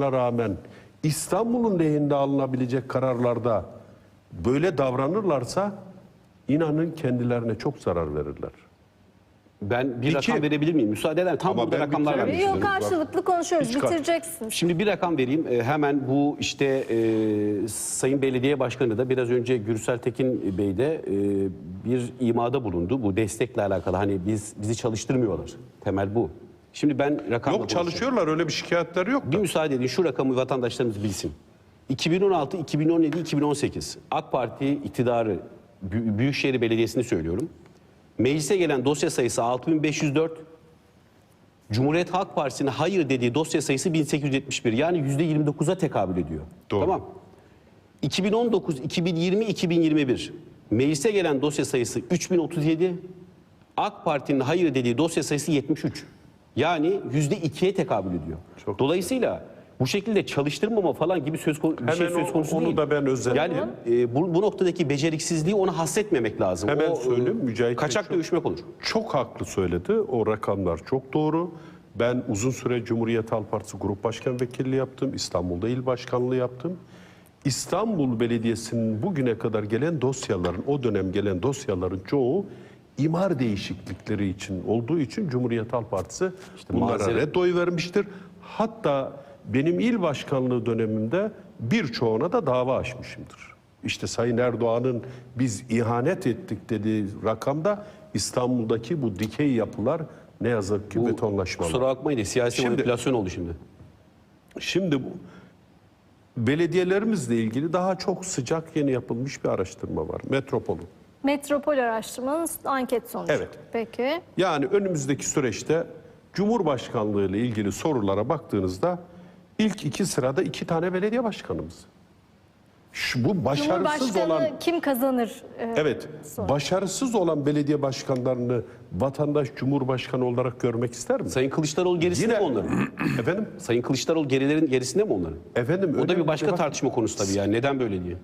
rağmen İstanbul'un lehinde alınabilecek kararlarda böyle davranırlarsa inanın kendilerine çok zarar verirler. Ben bir İki- rakam verebilir miyim? Müsaade eder. Tam Ama burada ben rakamlar bitiremedim. vermek Yok istiyorum. karşılıklı konuşuyoruz. Hiç kar- Bitireceksin. Şimdi bir rakam vereyim. Ee, hemen bu işte e, Sayın Belediye Başkanı da biraz önce Gürsel Tekin Bey de e, bir imada bulundu. Bu destekle alakalı. Hani biz bizi çalıştırmıyorlar. Temel bu. Şimdi ben rakamla Yok çalışıyorlar öyle bir şikayetleri yok Bir da. müsaade edin şu rakamı vatandaşlarımız bilsin. 2016, 2017, 2018 AK Parti iktidarı Bü- Büyükşehir Belediyesi'ni söylüyorum. Meclise gelen dosya sayısı 6504. Cumhuriyet Halk Partisi'nin hayır dediği dosya sayısı 1871. Yani %29'a tekabül ediyor. Doğru. Tamam. 2019, 2020, 2021 meclise gelen dosya sayısı 3037. AK Parti'nin hayır dediği dosya sayısı 73. Yani %2'ye tekabül ediyor. Çok Dolayısıyla bu şekilde çalıştırmama falan gibi söz konu- bir şey söz o- konusu onu değil. da ben özetleyeyim. Yani e, bu, bu noktadaki beceriksizliği ona hasretmemek lazım. Hemen o, e, söyleyeyim, Mücahit Bey Kaçak çok- dövüşmek olur. Çok haklı söyledi. O rakamlar çok doğru. Ben uzun süre Cumhuriyet Halk Partisi Grup Başkan Vekilliği yaptım. İstanbul'da il başkanlığı yaptım. İstanbul Belediyesi'nin bugüne kadar gelen dosyaların, o dönem gelen dosyaların çoğu imar değişiklikleri için olduğu için Cumhuriyet Halk Partisi bunlara mazeret- red oy vermiştir. Hatta benim il başkanlığı dönemimde birçoğuna da dava açmışımdır. İşte Sayın Erdoğan'ın biz ihanet ettik dediği rakamda İstanbul'daki bu dikey yapılar ne yazık ki Bu, betonlaşmalar. Kusura bakmayın da siyasi Şimdi- manipülasyon oldu şimdi. Şimdi bu belediyelerimizle ilgili daha çok sıcak yeni yapılmış bir araştırma var. Metropol'un. Metropol araştırmanın anket sonucu. Evet. Peki. Yani önümüzdeki süreçte Cumhurbaşkanlığı ile ilgili sorulara baktığınızda ilk iki sırada iki tane belediye başkanımız. Şu, bu başarısız olan kim kazanır? Ee, evet soru. başarısız olan belediye başkanlarını vatandaş Cumhurbaşkanı olarak görmek ister mi? Sayın Kılıçdaroğlu gerisinde Yine- mi onların? Efendim? Sayın Kılıçdaroğlu gerilerin gerisinde mi onların? Efendim O da bir başka Bak- tartışma konusu tabii yani. Neden böyle diye.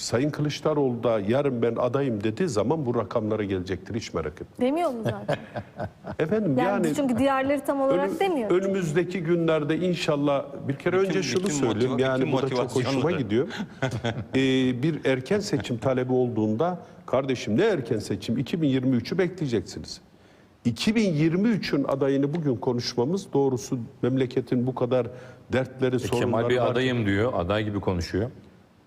Sayın Kılıçdaroğlu da yarın ben adayım dediği zaman bu rakamlara gelecektir hiç merak etme. Demiyor mu zaten? Efendim Yani, yani, çünkü diğerleri tam olarak önüm- demiyor. önümüzdeki günlerde inşallah bir kere Bütün- önce şunu bütün söyleyeyim motiva- yani bu da çok hoşuma da. gidiyor. Ee, bir erken seçim talebi olduğunda kardeşim ne erken seçim 2023'ü bekleyeceksiniz. 2023'ün adayını bugün konuşmamız doğrusu memleketin bu kadar dertleri, sorunları E, Kemal Bey adayım diyor. Aday gibi konuşuyor.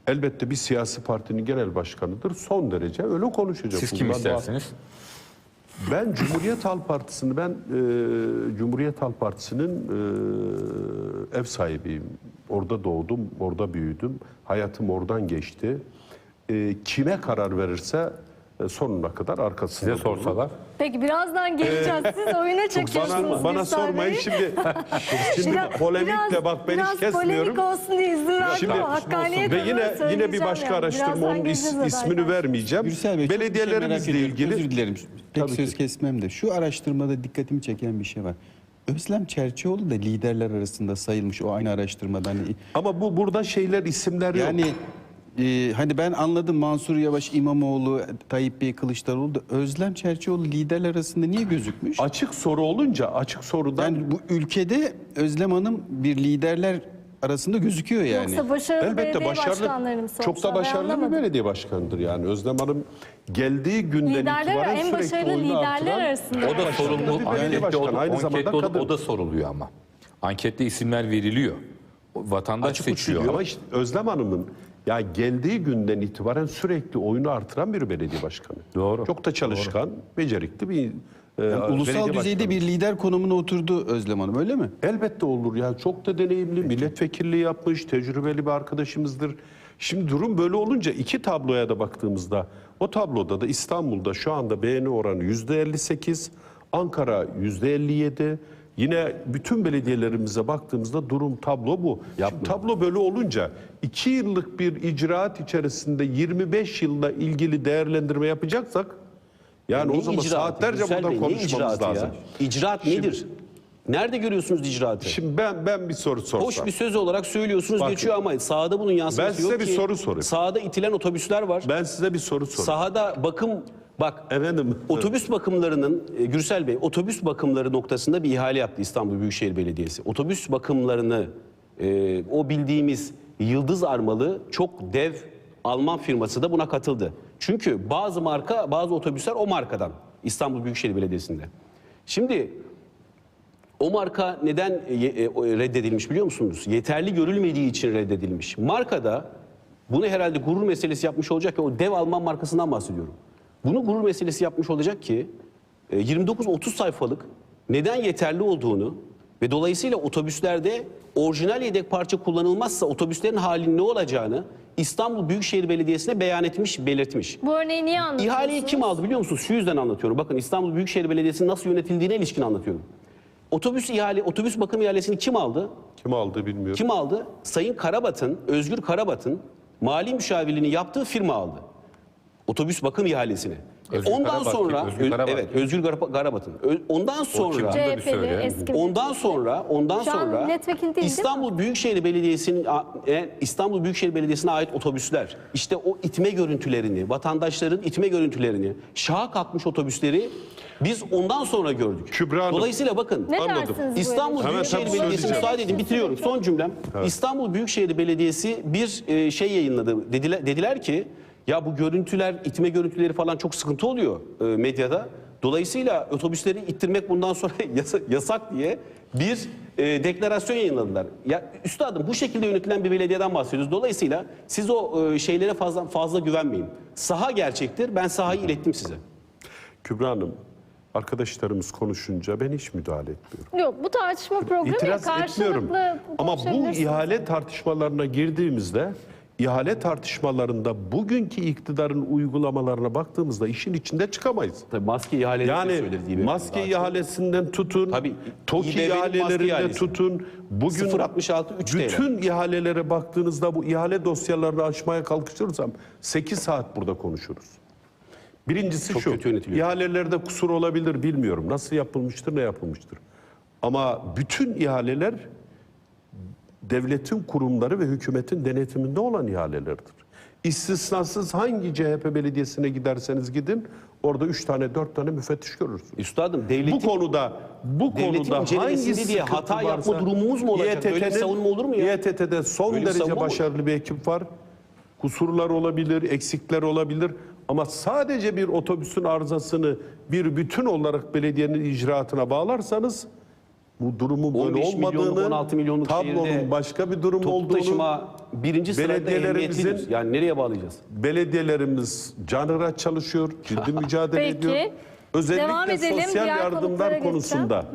Elbette bir siyasi partinin genel başkanıdır. Son derece öyle konuşacak. Siz kim Bundan istersiniz? Ben Cumhuriyet Halk Partisi'ni ben e, Cumhuriyet Halk Partisi'nin e, ev sahibiyim. Orada doğdum, orada büyüdüm. Hayatım oradan geçti. E, kime karar verirse sonuna kadar arkasında Size sorsalar. Peki birazdan geleceğiz. Siz oyuna çekiyorsunuz. Bana, bana sormayın şimdi. Şimdi Biraz- polemik de bak ben biraz hiç kesmiyorum. polemik olsun diye izin verdim Şimdi ama hakkaniyet ve yine yine bir başka yani. araştırma Birazdan onun is- ismini adaydan. vermeyeceğim. Gürsel Bey, şey Belediyelerimizle ediyorum. ilgili Özür dilerim. Pek Tabii söz ki. kesmem de. Şu araştırmada dikkatimi çeken bir şey var. Özlem Çerçioğlu da liderler arasında sayılmış o aynı araştırmada. Hani, ama bu burada şeyler isimler yok. yani e, hani ben anladım Mansur Yavaş, İmamoğlu, Tayyip Bey, Kılıçdaroğlu da Özlem Çerçioğlu liderler arasında niye gözükmüş? Açık soru olunca açık sorudan Yani bu ülkede Özlem Hanım bir liderler arasında gözüküyor yani. Yoksa başarılı elbette belediye başarılı başkanlarını mı çok da? Ben başarılı bir anlamadım. belediye başkanıdır yani. Özlem Hanım geldiği günden Liderler, itibaren en sürekli başarılı oyunu liderler artıran arasında. O da başarılı sorumlu. bir belediye Ankette, o, başkanı. da, Aynı ankette zamanda o, da, kadın. o da soruluyor ama. Ankette isimler veriliyor. O Vatandaş Açık seçiyor. Ama işte Özlem Hanım'ın ya geldiği günden itibaren sürekli oyunu artıran bir belediye başkanı. Doğru. Çok da çalışkan, becerikli bir e, Yani ulusal düzeyde başkanı. bir lider konumuna oturdu Özlem Hanım öyle mi? Elbette olur ya. Çok da deneyimli, milletvekilliği yapmış, tecrübeli bir arkadaşımızdır. Şimdi durum böyle olunca iki tabloya da baktığımızda o tabloda da İstanbul'da şu anda beğeni oranı yüzde 58, Ankara yüzde 57. Yine bütün belediyelerimize baktığımızda durum tablo bu. Şimdi tablo böyle olunca iki yıllık bir icraat içerisinde 25 yılla ilgili değerlendirme yapacaksak yani Ne o zaman icraatı? saatlerce Gürsel buradan Bey, konuşmamız ya? lazım. İcraat nedir? Nerede görüyorsunuz icraatı? Şimdi ben ben bir soru sorsam. Hoş bir söz olarak söylüyorsunuz Bakın. geçiyor ama sahada bunun yansıması Ben size yok bir ki. soru sorayım. Sahada itilen otobüsler var. Ben size bir soru sorayım. Sahada bakım bak Efendim. otobüs bakımlarının e, Gürsel Bey otobüs bakımları noktasında bir ihale yaptı İstanbul Büyükşehir Belediyesi. Otobüs bakımlarını e, o bildiğimiz Yıldız armalı çok dev Alman firması da buna katıldı. Çünkü bazı marka, bazı otobüsler o markadan İstanbul Büyükşehir Belediyesi'nde. Şimdi o marka neden e, e, reddedilmiş biliyor musunuz? Yeterli görülmediği için reddedilmiş. Markada bunu herhalde gurur meselesi yapmış olacak ki o dev Alman markasından bahsediyorum. Bunu gurur meselesi yapmış olacak ki e, 29-30 sayfalık neden yeterli olduğunu ve dolayısıyla otobüslerde orijinal yedek parça kullanılmazsa otobüslerin halinin ne olacağını İstanbul Büyükşehir Belediyesi'ne beyan etmiş, belirtmiş. Bu örneği niye anlatıyorsunuz? İhaleyi kim aldı biliyor musunuz? Şu yüzden anlatıyorum. Bakın İstanbul Büyükşehir Belediyesi'nin nasıl yönetildiğine ilişkin anlatıyorum. Otobüs ihale, otobüs bakım ihalesini kim aldı? Kim aldı bilmiyorum. Kim aldı? Sayın Karabat'ın, Özgür Karabat'ın mali müşavirliğini yaptığı firma aldı. Otobüs bakım ihalesini. Özgür ondan Karabat sonra kim? Özgür Karabat evet Özgür. Ö- Ondan sonra kim? CHP'li söyle. eski Ondan sonra ondan Şu an sonra milletvekili değil, değil mi? İstanbul Büyükşehir Belediyesi'nin e, İstanbul Büyükşehir Belediyesi'ne ait otobüsler işte o itme görüntülerini, vatandaşların itme görüntülerini, şaha kalkmış otobüsleri biz ondan sonra gördük. Kübra Hanım. Dolayısıyla bakın Ne Anladım. dersiniz bu İstanbul? Hemen Büyükşehir Belediyesi söyleyeceğim. müsaade edin bitiriyorum. Son cümlem. İstanbul Büyükşehir Belediyesi bir e, şey yayınladı. Dediler, dediler ki ya bu görüntüler, itme görüntüleri falan çok sıkıntı oluyor e, medyada. Dolayısıyla otobüsleri ittirmek bundan sonra yasa- yasak diye bir e, deklarasyon yayınladılar. Ya üstadım bu şekilde yönetilen bir belediyeden bahsediyoruz. Dolayısıyla siz o e, şeylere fazla fazla güvenmeyin. Saha gerçektir. Ben sahayı ilettim size. Kübra Hanım, arkadaşlarımız konuşunca ben hiç müdahale etmiyorum. Yok bu tartışma programı ya İtiraz etmiyorum. karşılıklı Ama bu ihale tartışmalarına girdiğimizde ihale tartışmalarında bugünkü iktidarın uygulamalarına baktığımızda işin içinde çıkamayız. Tabii maske ihaleleri Yani söylediği maske ihalesinden tutun, Tabii, TOKİ ihalelerinde tutun. Bugün 0.66 3 TL. bütün ihalelere baktığınızda bu ihale dosyalarını açmaya kalkışırsam 8 saat burada konuşuruz. Birincisi Çok şu, kötü ihalelerde kusur olabilir bilmiyorum. Nasıl yapılmıştır, ne yapılmıştır. Ama bütün ihaleler devletin kurumları ve hükümetin denetiminde olan ihalelerdir. İstisnasız hangi CHP belediyesine giderseniz gidin orada üç tane dört tane müfettiş görürsünüz. Üstadım devletin Bu konuda bu konuda hangi diye hata yapma varsa, durumumuz mu olacak? Böyle savunma olur mu ya? İETT'de son Böyle derece başarılı bir ekip var. Kusurlar olabilir, eksikler olabilir ama sadece bir otobüsün arızasını bir bütün olarak belediyenin icraatına bağlarsanız bu durumun böyle 15 milyonluk, olmadığını, 16 milyonluk tablonun şehirde başka bir durum toplu olduğunu, taşıma birinci sırada belediyelerimizin- emniyetlidir. Yani nereye bağlayacağız? belediyelerimiz canıra çalışıyor, ciddi mücadele Peki. ediyor. Devam Özellikle edelim. sosyal Diğer konuklara yardımlar geçeceğim. konusunda.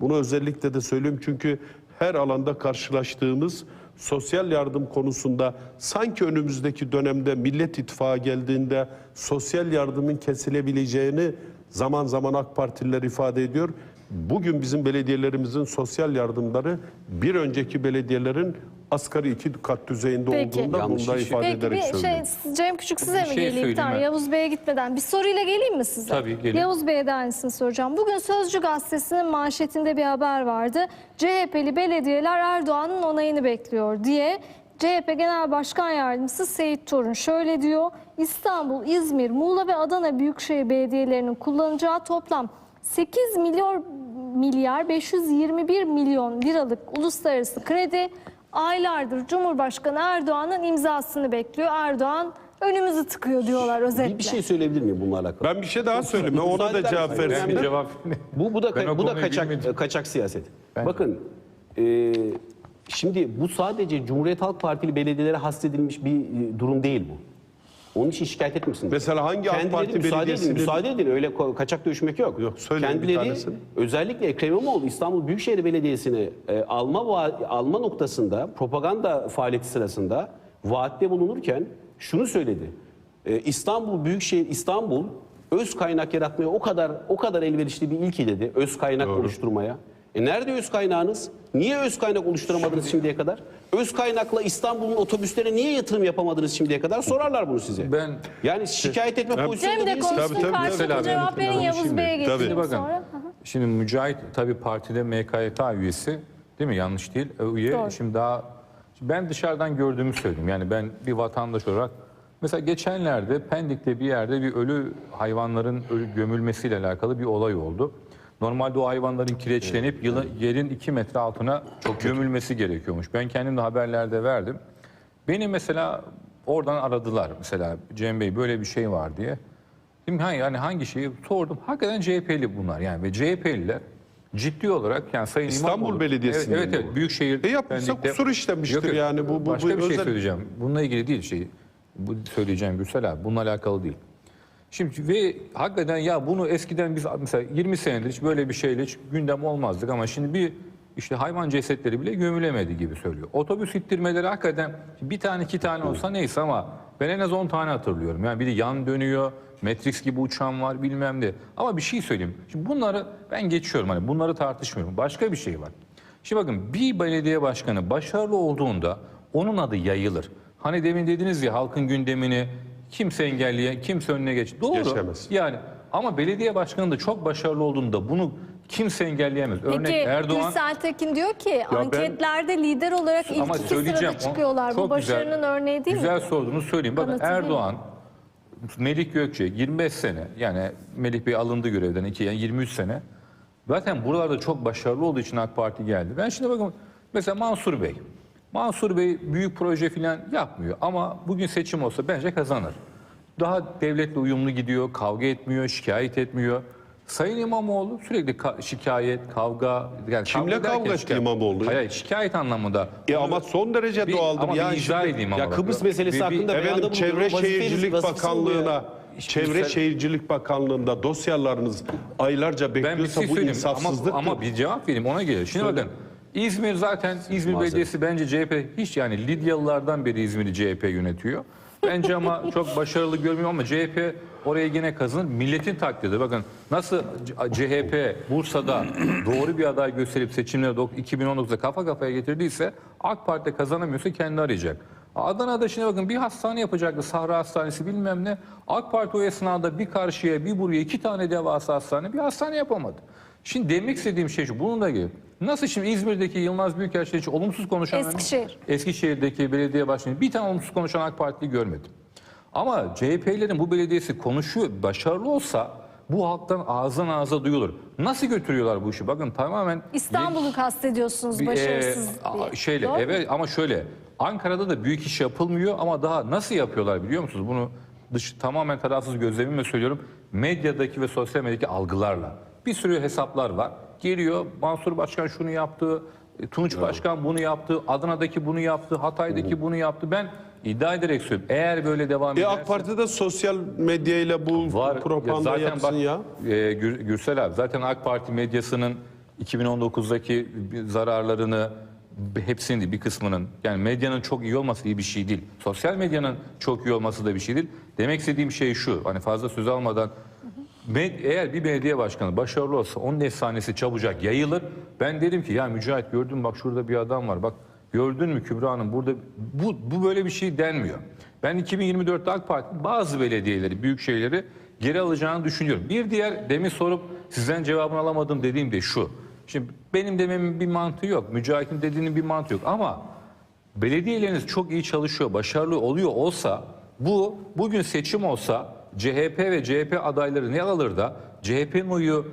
Bunu özellikle de söylüyorum çünkü her alanda karşılaştığımız sosyal yardım konusunda sanki önümüzdeki dönemde Millet İttifakı geldiğinde sosyal yardımın kesilebileceğini zaman zaman AK Partililer ifade ediyor. Bugün bizim belediyelerimizin sosyal yardımları bir önceki belediyelerin asgari iki kat düzeyinde Peki. olduğunda Yanlış bunu da ifade Peki ederek bir söylüyorum. şey Cem Küçük size mi şey geleyim? söyleyeyim Tamam, ben. Yavuz Bey'e gitmeden bir soruyla geleyim mi size? Tabii, gelin. Yavuz Bey'e de aynısını soracağım. Bugün Sözcü Gazetesi'nin manşetinde bir haber vardı. CHP'li belediyeler Erdoğan'ın onayını bekliyor diye. CHP Genel Başkan Yardımcısı Seyit Torun şöyle diyor. İstanbul, İzmir, Muğla ve Adana Büyükşehir Belediyelerinin kullanacağı toplam 8 milyon milyar 521 milyon liralık uluslararası kredi aylardır Cumhurbaşkanı Erdoğan'ın imzasını bekliyor. Erdoğan önümüzü tıkıyor diyorlar özetle. Bir, bir şey söyleyebilir miyim bununla alakalı? Ben bir şey daha söyleyeyim. Ona da cevap? Ben versin. bir cevap Bu bu da Ben bu da kaçak bilmedim. kaçak siyaset. Bence. Bakın e, şimdi bu sadece Cumhuriyet Halk Partili belediyelere hasredilmiş bir e, durum değil bu. Onun için şikayet etmesin. Mesela hangi AK Parti müsaade edin, müsaade edin. Öyle ko- kaçak dövüşmek yok. Yok, söyleyin bir Kendileri tanesini. özellikle Ekrem İmamoğlu İstanbul Büyükşehir Belediyesi'ni e, alma va- alma noktasında propaganda faaliyeti sırasında vaatte bulunurken şunu söyledi. E, İstanbul Büyükşehir İstanbul öz kaynak yaratmaya o kadar o kadar elverişli bir ilki dedi. Öz kaynak oluşturmaya. E nerede öz kaynağınız? Niye öz kaynak oluşturamadınız şimdiye kadar? Öz kaynakla İstanbul'un otobüslerine niye yatırım yapamadınız şimdiye kadar? Sorarlar bunu size. Ben- yani şikayet etme pozisyonunda Cem de değilsiniz. konuşsun Tabii, tabii, karşılıklı tabii. cevap verin. Yavuz Şimdi- Bey'e geçelim bakın. sonra. Şimdi Mücahit tabii partide MKYK üyesi değil mi? Yanlış değil. E, Üye. Doğru. Şimdi daha şimdi ben dışarıdan gördüğümü söyleyeyim. Yani ben bir vatandaş olarak mesela geçenlerde Pendik'te bir yerde bir ölü hayvanların ölü gömülmesiyle alakalı bir olay oldu. Normalde o hayvanların kireçlenip yılı- yerin 2 metre altına çok gömülmesi gerekiyormuş. Ben kendim de haberlerde verdim. Beni mesela oradan aradılar mesela Cem Bey böyle bir şey var diye. Dedim ha yani hangi şeyi sordum. Hakikaten CHP'li bunlar yani ve CHP'liler ciddi olarak yani Sayın İstanbul İmamoğlu- Belediyesi'nin Evet evet, mi bu? evet Büyükşehir E yapmışsa Benlik'te- kusur işlemiştir yani. Bu- bu- Başka bu bir şey özel- söyleyeceğim. Bununla ilgili değil şey. Bu söyleyeceğim Gürsel abi. Bununla alakalı değil. Şimdi ve hakikaten ya bunu eskiden biz mesela 20 senedir hiç böyle bir şeyle hiç gündem olmazdık ama şimdi bir işte hayvan cesetleri bile gömülemedi gibi söylüyor. Otobüs ittirmeleri hakikaten bir tane iki tane olsa neyse ama ben en az 10 tane hatırlıyorum. Yani biri yan dönüyor, Matrix gibi uçan var bilmem ne. Ama bir şey söyleyeyim. Şimdi bunları ben geçiyorum hani bunları tartışmıyorum. Başka bir şey var. Şimdi bakın bir belediye başkanı başarılı olduğunda onun adı yayılır. Hani demin dediniz ya halkın gündemini kimse engelleyen, kimse önüne geç. Doğru. Geçemez. Yani ama belediye başkanı da çok başarılı olduğunda bunu kimse engelleyemez. Örnek Peki Erdoğan Gürsel Tekin diyor ki ben- anketlerde lider olarak ilk ama iki sırada çıkıyorlar. çok Bu başarının güzel, örneği değil güzel mi? sorduğunu söyleyeyim. Bakın mi? Erdoğan, Melik Gökçe 25 sene yani Melih Bey alındı görevden iki yani 23 sene. Zaten buralarda çok başarılı olduğu için AK Parti geldi. Ben şimdi bakın mesela Mansur Bey. Mansur Bey büyük proje falan yapmıyor ama bugün seçim olsa bence kazanır. Daha devletle uyumlu gidiyor, kavga etmiyor, şikayet etmiyor. Sayın İmamoğlu sürekli ka- şikayet, kavga... Yani Kimle derken kavga etti şikayet- İmamoğlu? Hayır, hayır, şikayet anlamında. E ama son derece Bir- doğaldır. ama ya bir izah şimdi- edeyim ama. Ya. Kıbrıs meselesi Bir- hakkında beyanda Efendim Çevre Şehircilik. Bakanlığı'na, Çevre Güzel- Şehircilik Bakanlığı'nda dosyalarınız aylarca Ben bir bekliyorsa şey bu insafsızlıktır. ama, ama bir cevap vereyim ona gelir. Şimdi bakın İzmir zaten İzmir Belediyesi bence CHP hiç yani Lidyalılardan beri İzmir'i CHP yönetiyor. Bence ama çok başarılı görmüyorum ama CHP oraya yine kazanır. Milletin takdiri. Bakın nasıl CHP Bursa'da doğru bir aday gösterip seçimleri dok- 2019'da kafa kafaya getirdiyse AK Parti kazanamıyorsa kendi arayacak. Adana'da şimdi bakın bir hastane yapacaktı. Sahra Hastanesi bilmem ne. AK Parti o esnada bir karşıya bir buraya iki tane devasa hastane bir hastane yapamadı. Şimdi demek istediğim şey şu. Bununla ilgili. Nasıl şimdi İzmir'deki Yılmaz Büyükelçi için olumsuz konuşan... Eskişehir. Eskişehir'deki belediye başkanı bir tane olumsuz konuşan AK Parti'yi görmedim. Ama CHP'lerin bu belediyesi konuşuyor, başarılı olsa bu halktan ağızdan ağza duyulur. Nasıl götürüyorlar bu işi? Bakın tamamen... İstanbul'u kastediyorsunuz Bir, başarısız e, diye. Şeyle, Doğru mu? evet ama şöyle. Ankara'da da büyük iş yapılmıyor ama daha nasıl yapıyorlar biliyor musunuz? Bunu dış, tamamen tarafsız gözlemimle söylüyorum. Medyadaki ve sosyal medyadaki algılarla. Bir sürü hesaplar var. Geliyor Mansur Başkan şunu yaptı, e, Tunç Başkan bunu yaptı, Adana'daki bunu yaptı, Hatay'daki bunu yaptı. Ben iddia ederek söylüyorum. Eğer böyle devam E ederse... AK Parti'de sosyal medyayla bu Var. propaganda Ya zaten yapsın bak, ya. e, Gür- Gürsel abi zaten AK Parti medyasının 2019'daki bir zararlarını hepsinin değil bir kısmının yani medyanın çok iyi olması iyi bir şey değil. Sosyal medyanın çok iyi olması da bir şey değil. Demek istediğim şey şu hani fazla söz almadan eğer bir belediye başkanı başarılı olsa onun efsanesi çabucak yayılır. Ben derim ki ya Mücahit gördün mü bak şurada bir adam var bak gördün mü Kübra Hanım burada bu, bu böyle bir şey denmiyor. Ben 2024'te AK Parti bazı belediyeleri, büyük şeyleri geri alacağını düşünüyorum. Bir diğer demin sorup sizden cevabını alamadım dediğim de şu. Şimdi benim dememin bir mantığı yok. Mücahit'in dediğinin bir mantığı yok. Ama belediyeleriniz çok iyi çalışıyor, başarılı oluyor olsa bu bugün seçim olsa CHP ve CHP adayları ne alır da CHP'nin oyu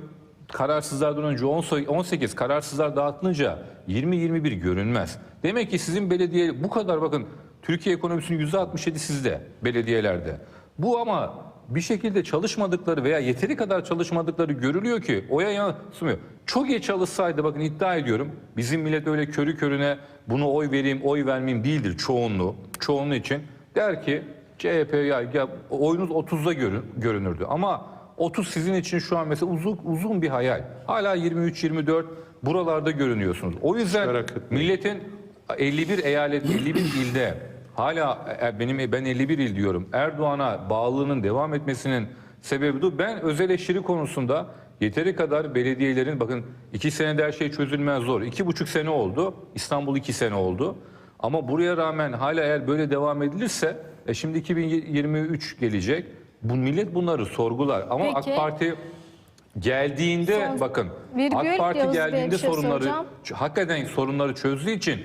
kararsızlardan önce 10 18 kararsızlar dağıtılınca 20-21 görünmez. Demek ki sizin belediye bu kadar bakın Türkiye ekonomisinin %67 sizde belediyelerde. Bu ama bir şekilde çalışmadıkları veya yeteri kadar çalışmadıkları görülüyor ki oya yansımıyor. Çok iyi çalışsaydı bakın iddia ediyorum bizim millet öyle körü körüne bunu oy vereyim oy vermeyeyim değildir çoğunluğu. Çoğunluğu için der ki CHP ya, ya oyunuz 30'da görün, görünürdü ama 30 sizin için şu an mesela uzun, uzun bir hayal. Hala 23-24 buralarda görünüyorsunuz. O yüzden milletin 51 eyalet, 51 ilde hala e, benim ben 51 il diyorum. Erdoğan'a bağlılığının devam etmesinin sebebi bu. Ben özel eleştiri konusunda yeteri kadar belediyelerin bakın iki senede her şey çözülmez zor. İki buçuk sene oldu. İstanbul iki sene oldu. Ama buraya rağmen hala eğer böyle devam edilirse e şimdi 2023 gelecek. Bu millet bunları sorgular. Ama Peki. AK Parti geldiğinde Son bakın virgül, AK Parti Yavuz Bey'e geldiğinde şey sorunları soracağım. Hakikaten sorunları çözdüğü için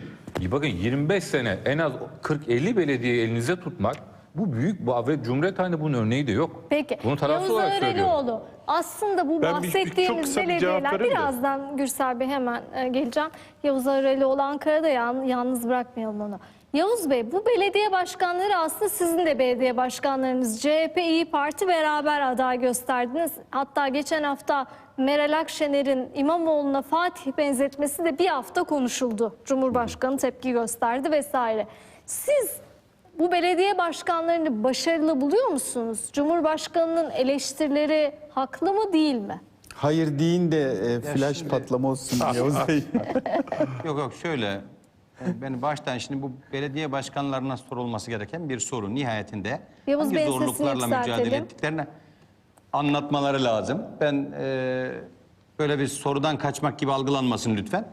bakın 25 sene en az 40-50 belediye elinize tutmak Bu büyük bu ve Cumhuriyet halinde bunun örneği de yok. Peki. Bunu tarafsız Yavuz olarak söylüyorum. Öğrelioğlu aslında bu Ben bir- bahsettiğimiz bir belediyeler birazdan Gürsel Bey hemen e, geleceğim. Yavuz Öğrelioğlu Ankara'da yalnız bırakmayalım onu. Yavuz Bey bu belediye başkanları aslında sizin de belediye başkanlarınız CHP İyi Parti beraber aday gösterdiniz. Hatta geçen hafta Meral Akşener'in İmamoğlu'na Fatih benzetmesi de bir hafta konuşuldu. Cumhurbaşkanı tepki gösterdi vesaire. Siz bu belediye başkanlarını başarılı buluyor musunuz? Cumhurbaşkanının eleştirileri haklı mı değil mi? Hayır deyin de e, flash patlama olsun Yavuz Bey. Yok yok şöyle. E, Ben baştan şimdi bu belediye başkanlarına sorulması gereken bir soru. Nihayetinde Yavuz hangi Bey'in sesini zorluklarla mücadele yükseltelim. ettiklerini anlatmaları lazım. Ben e, böyle bir sorudan kaçmak gibi algılanmasın lütfen.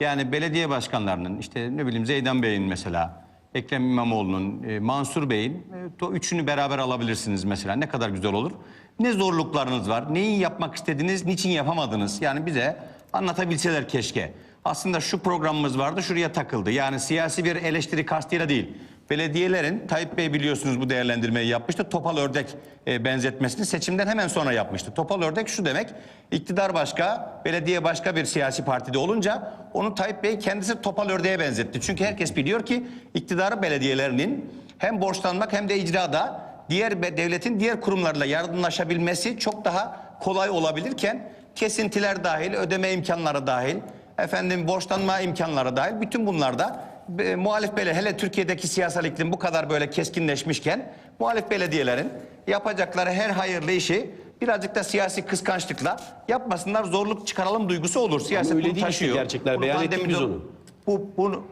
Yani belediye başkanlarının işte ne bileyim Zeydan Bey'in mesela, Ekrem İmamoğlu'nun, e, Mansur Bey'in e, üçünü beraber alabilirsiniz mesela. Ne kadar güzel olur. Ne zorluklarınız var? Neyi yapmak istediniz? Niçin yapamadınız? Yani bize anlatabilseler keşke. Aslında şu programımız vardı, şuraya takıldı. Yani siyasi bir eleştiri kastıyla değil. Belediyelerin, Tayyip Bey biliyorsunuz bu değerlendirmeyi yapmıştı. Topal ördek e, benzetmesini seçimden hemen sonra yapmıştı. Topal ördek şu demek, iktidar başka, belediye başka bir siyasi partide olunca onu Tayyip Bey kendisi topal ördeğe benzetti. Çünkü herkes biliyor ki iktidarı belediyelerinin hem borçlanmak hem de icrada diğer devletin diğer kurumlarla yardımlaşabilmesi çok daha kolay olabilirken kesintiler dahil, ödeme imkanları dahil, efendim borçlanma imkanları dahil bütün bunlarda e, muhalif bele hele Türkiye'deki siyasal iklim bu kadar böyle keskinleşmişken muhalif belediyelerin yapacakları her hayırlı işi birazcık da siyasi kıskançlıkla yapmasınlar zorluk çıkaralım duygusu olur. Siyaset öyle bunu değil taşıyor. gerçekler. Bunu Beyan ettik biz onu. Bu, bunu,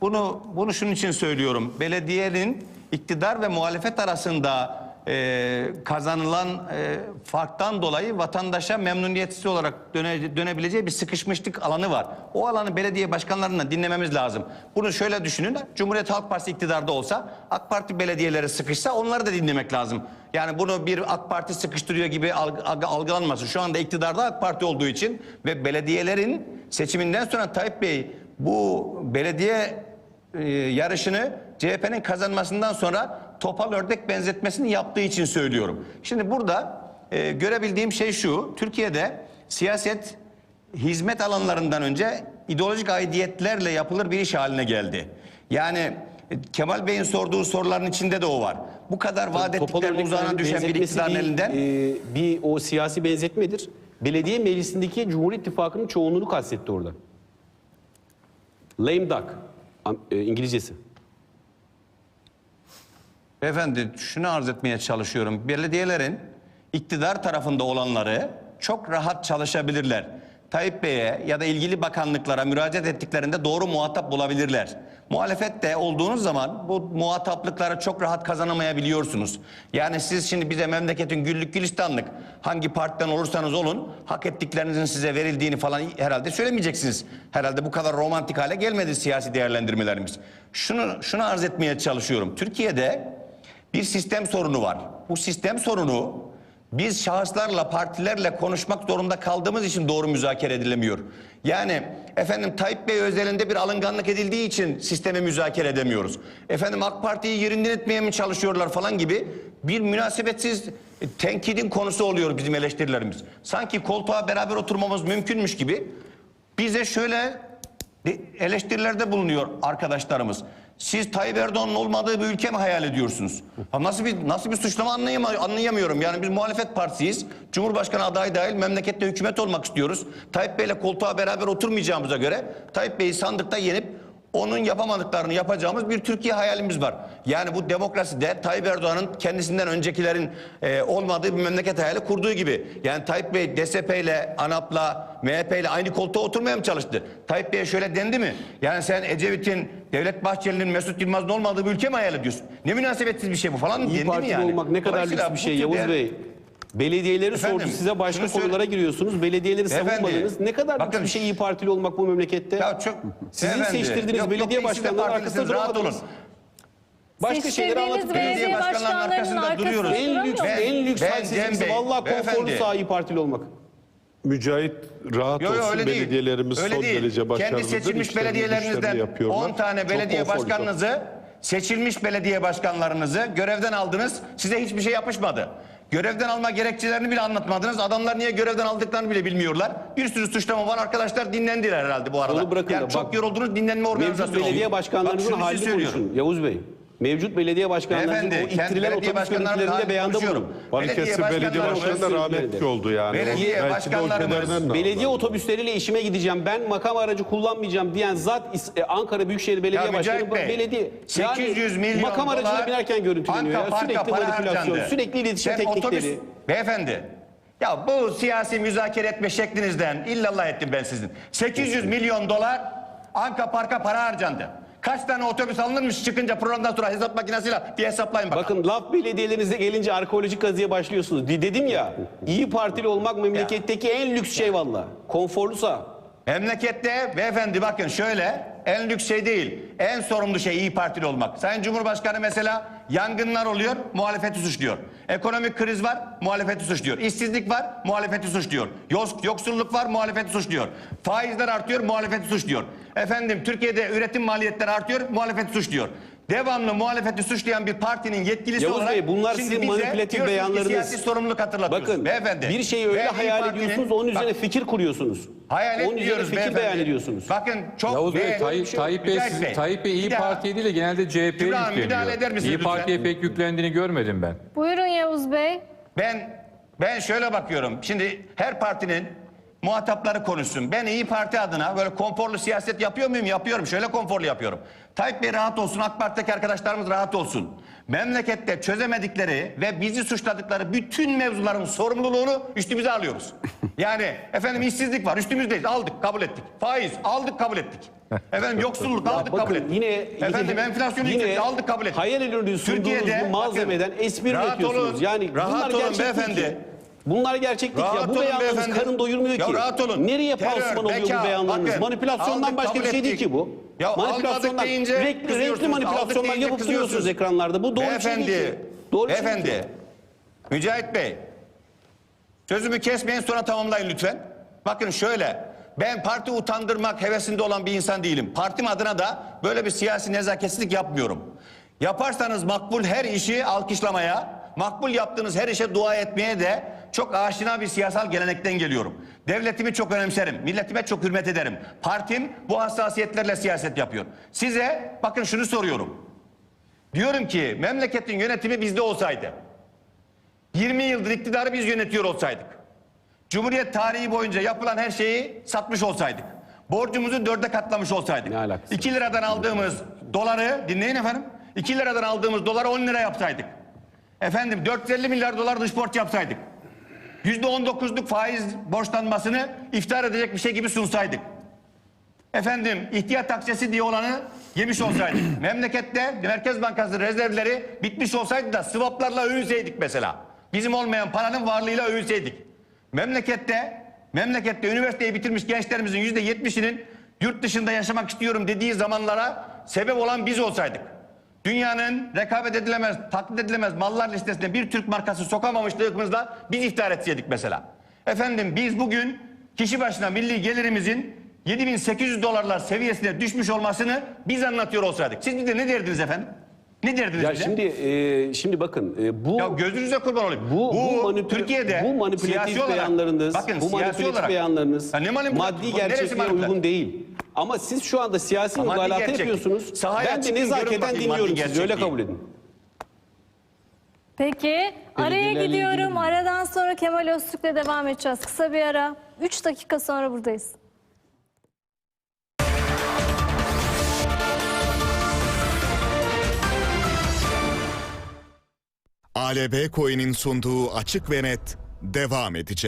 bunu, bunu şunun için söylüyorum. Belediyenin iktidar ve muhalefet arasında e, kazanılan e, farktan dolayı vatandaşa memnuniyetsiz olarak döne, dönebileceği bir sıkışmışlık alanı var. O alanı belediye başkanlarından dinlememiz lazım. Bunu şöyle düşünün. Cumhuriyet Halk Partisi iktidarda olsa AK Parti belediyeleri sıkışsa onları da dinlemek lazım. Yani bunu bir AK Parti sıkıştırıyor gibi alg- alg- algılanmasın. Şu anda iktidarda AK Parti olduğu için ve belediyelerin seçiminden sonra Tayyip Bey bu belediye e, yarışını CHP'nin kazanmasından sonra topal ördek benzetmesini yaptığı için söylüyorum. Şimdi burada e, görebildiğim şey şu. Türkiye'de siyaset hizmet alanlarından önce ideolojik aidiyetlerle yapılır bir iş haline geldi. Yani e, Kemal Bey'in sorduğu soruların içinde de o var. Bu kadar vaat örnek uzağına düşen bir iktidarın bir, elinden e, bir o siyasi benzetmedir. Belediye meclisindeki Cumhur İttifakı'nın çoğunluğunu kastetti orada. Lame duck e, İngilizcesi. Beyefendi şunu arz etmeye çalışıyorum. Belediyelerin iktidar tarafında olanları çok rahat çalışabilirler. Tayyip Bey'e ya da ilgili bakanlıklara müracaat ettiklerinde doğru muhatap bulabilirler. Muhalefette olduğunuz zaman bu muhataplıkları çok rahat kazanamayabiliyorsunuz. Yani siz şimdi bize memleketin güllük gülistanlık hangi partiden olursanız olun hak ettiklerinizin size verildiğini falan herhalde söylemeyeceksiniz. Herhalde bu kadar romantik hale gelmedi siyasi değerlendirmelerimiz. Şunu şunu arz etmeye çalışıyorum. Türkiye'de bir sistem sorunu var. Bu sistem sorunu biz şahıslarla, partilerle konuşmak zorunda kaldığımız için doğru müzakere edilemiyor. Yani efendim Tayyip Bey özelinde bir alınganlık edildiği için sistemi müzakere edemiyoruz. Efendim AK Parti'yi yerinden etmeye mi çalışıyorlar falan gibi bir münasebetsiz e, tenkidin konusu oluyor bizim eleştirilerimiz. Sanki koltuğa beraber oturmamız mümkünmüş gibi bize şöyle de- eleştirilerde bulunuyor arkadaşlarımız. Siz Tayyip Erdoğan'ın olmadığı bir ülke mi hayal ediyorsunuz? Ha nasıl bir nasıl bir suçlama anlayama- anlayamıyorum. Yani biz muhalefet partisiyiz. Cumhurbaşkanı adayı dahil memlekette hükümet olmak istiyoruz. Tayyip Bey'le koltuğa beraber oturmayacağımıza göre Tayyip Bey'i sandıkta yenip onun yapamadıklarını yapacağımız bir Türkiye hayalimiz var. Yani bu demokraside Tayyip Erdoğan'ın kendisinden öncekilerin e, olmadığı bir memleket hayali kurduğu gibi. Yani Tayyip Bey DSP ile ANAP'la MHP ile aynı koltuğa oturmaya mı çalıştı? Tayyip Bey'e şöyle dendi mi? Yani sen Ecevit'in, Devlet Bahçeli'nin, Mesut Yılmaz'ın olmadığı bir ülke mi hayal ediyorsun? Ne münasebetsiz bir şey bu falan İyi dendi mi yani? olmak ne kadar lüks bir şey Yavuz Bey. Belediyeleri Efendim, sordu size başka şunu konulara giriyorsunuz. Belediyeleri Efendim, savunmadınız. Ne kadar bakın- bir şey iyi Partili olmak bu memlekette. Ya çok Sizin Beyefendi, seçtirdiğiniz yok, belediye başkanları arkasında duramadınız. Başka şeyleri anlatıp belediye başkanlarının arkasında arkasında duruyoruz. en lüks, Ben- en lüks ben hal Cem sizin Bey, Vallahi konforlu iyi Partili olmak. Mücahit rahat Yo, yo, olsun öyle belediyelerimiz Öyle son değil. derece başarılıdır. Kendi seçilmiş İşlerini, belediyelerinizden güçlerini yapıyorlar. 10 tane belediye başkanınızı Seçilmiş belediye başkanlarınızı görevden aldınız. Size hiçbir şey yapışmadı. Görevden alma gerekçelerini bile anlatmadınız. Adamlar niye görevden aldıklarını bile bilmiyorlar. Bir sürü suçlama var. Arkadaşlar dinlendiler herhalde bu arada. Onu bırakın yani da çok bak- yoruldunuz dinlenme Mevcut organizasyonu belediye başkanlarınızın Bak şunu halini konuşun Yavuz Bey. Mevcut belediye başkanlarınızın Beyefendi, o kendi ittirilen belediye otobüs başkanlarının görüntülerinde beyanda konuşuyorum. bulunun. Balıkesir Belediye başkanları- Başkanı da rahmetli oldu yani. Belediye Belki de o başkanlarımız- Belediye aldı. otobüsleriyle işime gideceğim. Ben makam aracı kullanmayacağım diyen zat İs- e, Ankara Büyükşehir Belediye Ya Başkanı Bey, belediye 800 milyon makam aracına dolar binerken görüntüleniyor. Anka Ya. Park'a Sürekli para manipülasyon, harcandı. sürekli iletişim Sen teknikleri. otobüs- Beyefendi. Ya bu siyasi müzakere etme şeklinizden illallah ettim ben sizin. 800 milyon dolar Anka Park'a para harcandı. Kaç tane otobüs alınırmış çıkınca programdan sonra hesap makinesiyle bir hesaplayın bakalım. Bakın laf belediyelerinize gelince arkeolojik kazıya başlıyorsunuz. De- Dedim ya iyi partili olmak memleketteki en lüks şey valla. Konforlusa. Memlekette beyefendi bakın şöyle en lüks şey değil. En sorumlu şey iyi partili olmak. Sayın Cumhurbaşkanı mesela yangınlar oluyor muhalefeti suçluyor. Ekonomik kriz var muhalefeti suçluyor. İşsizlik var muhalefeti suçluyor. Yok, yoksulluk var muhalefeti suçluyor. Faizler artıyor muhalefeti suçluyor. Efendim Türkiye'de üretim maliyetleri artıyor muhalefeti suçluyor. Devamlı muhalefeti suçlayan bir partinin yetkilisi Yavuz olarak Bey, bunlar şimdi sizin bize manipülatif diyorsunuz ki beyanlarınız. Siyasi sorumluluk hatırlatıyorsunuz. Bakın beyefendi. bir şeyi öyle İYİ hayal Parti'nin- ediyorsunuz onun üzerine Bak, fikir kuruyorsunuz. Hayal Onun üzerine etmiyoruz fikir beyefendi. beyan ediyorsunuz. Bakın çok Yavuz Bey, Ve- Tayyip, Tayyip Bey, Mücahit siz- Tayyip Bey iyi bir daha- Parti değil de genelde CHP'ye Kübra Hanım, müdahale eder yükleniyor. misiniz İyi Parti'ye pek yüklendiğini görmedim ben. Buyurun Yavuz Bey. Ben ben şöyle bakıyorum. Şimdi her partinin muhatapları konuşsun. Ben İyi Parti adına böyle konforlu siyaset yapıyor muyum? Yapıyorum. Şöyle konforlu yapıyorum. Tayyip Bey rahat olsun. AK Parti'deki arkadaşlarımız rahat olsun. Memlekette çözemedikleri ve bizi suçladıkları bütün mevzuların sorumluluğunu üstümüze alıyoruz. Yani efendim işsizlik var üstümüzdeyiz. Aldık kabul ettik. Faiz aldık kabul ettik. Efendim yoksulluk aldık kabul Bakın ettik. yine efendim yine- enflasyonu yine yükseltti aldık kabul ettik. Hayal ediyorsunuz sunduğunuz bu malzemeden bakın, espri rahat üretiyorsunuz. olun, Yani rahat olun beyefendi. ki. Bunlar gerçek değil ki. Rahat ya. Bu beyanlarınız beyefendi. karın doyurmuyor Ya ki. rahat olun. Nereye Terör, pansuman oluyor beka, bu beyanlarınız? bakın, Manipülasyondan aldık, başka bir şey değil ettik. ki bu. Ya manipülasyonlar, deyince renkli, renkli manipülasyonlar yapıp duruyorsunuz ekranlarda. Bu doğru bir şey değil ki. Beyefendi, Doğru bir şey değil ki. beyefendi. Mücahit Bey, sözümü kesmeyin sonra tamamlayın lütfen. Bakın şöyle, ben parti utandırmak hevesinde olan bir insan değilim. Partim adına da böyle bir siyasi nezaketsizlik yapmıyorum. Yaparsanız makbul her işi alkışlamaya, makbul yaptığınız her işe dua etmeye de çok aşina bir siyasal gelenekten geliyorum. Devletimi çok önemserim, milletime çok hürmet ederim. Partim bu hassasiyetlerle siyaset yapıyor. Size bakın şunu soruyorum. Diyorum ki memleketin yönetimi bizde olsaydı. 20 yıldır iktidarı biz yönetiyor olsaydık. Cumhuriyet tarihi boyunca yapılan her şeyi satmış olsaydık. Borcumuzu dörde katlamış olsaydık. Ne alakası 2 liradan aldığımız doları dinleyin efendim. 2 liradan aldığımız doları 10 lira yapsaydık. Efendim 450 milyar dolar dış borç yapsaydık. %19'luk faiz borçlanmasını iftar edecek bir şey gibi sunsaydık. Efendim ihtiyat taksesi diye olanı yemiş olsaydık. Memlekette Merkez Bankası rezervleri bitmiş olsaydı da swaplarla övünseydik mesela. Bizim olmayan paranın varlığıyla övünseydik. Memlekette memlekette üniversiteyi bitirmiş gençlerimizin yüzde yetmişinin yurt dışında yaşamak istiyorum dediği zamanlara sebep olan biz olsaydık. Dünyanın rekabet edilemez, taklit edilemez mallar listesine bir Türk markası sokamamışlığımızla biz iftihar etseydik mesela. Efendim biz bugün kişi başına milli gelirimizin 7800 dolarlar seviyesine düşmüş olmasını biz anlatıyor olsaydık. Siz bize ne derdiniz efendim? Ne derdiniz Ya bize? şimdi e, şimdi bakın e, bu ya gözünüze kurban olayım. bu, bu, manipü- Türkiye'de bu manipülatif siyasi olarak- beyanlarınız, bakın bu manipülatif olarak beyanlarınız Ya ne manipülatif? maddi Bu gerçekliğe uygun değil. Ama siz şu anda siyasi Ama maddi mübalağat gerçek. yapıyorsunuz. Sahaya ben de çıkın, görün nezaketen bakayım dinliyorum maddi sizi. Öyle gerçekliği. kabul edin. Peki araya Belediyelerle gidiyorum. ilgili? Aradan sonra Kemal Öztürk'le devam edeceğiz. Kısa bir ara. 3 dakika sonra buradayız. ALB Coin'in sunduğu Açık ve Net devam edecek.